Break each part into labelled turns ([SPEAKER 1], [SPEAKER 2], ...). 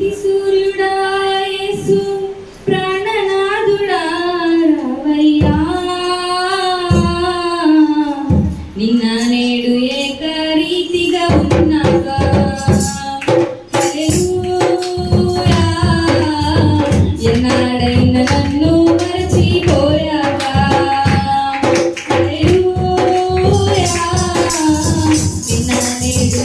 [SPEAKER 1] నీతి సూర్యుడా యేసు ప్రాణనాథుడా రావయ్యా. నిన్న నేడు ఏకరీతిగా ఉన్నాగా హల్లెలూయా. ఎన్నాడైనా నన్ను మరచిపోయావా? హల్లెలూయా. నిన్న నేడు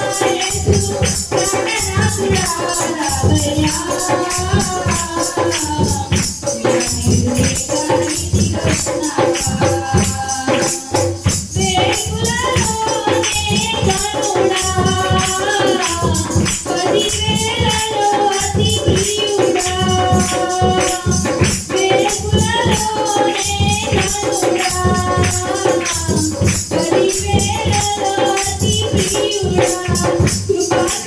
[SPEAKER 1] Yeah.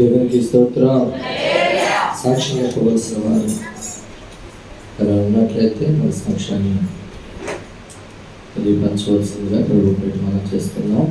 [SPEAKER 2] దేవునికి స్తోత్రం. సాక్ష్యం చెప్పవలసిన వారు అలా ఉన్నట్లయితే మన సాక్ష్యాన్ని అది పంచవలసిందిగా ప్రభు మనం చేస్తున్నాం.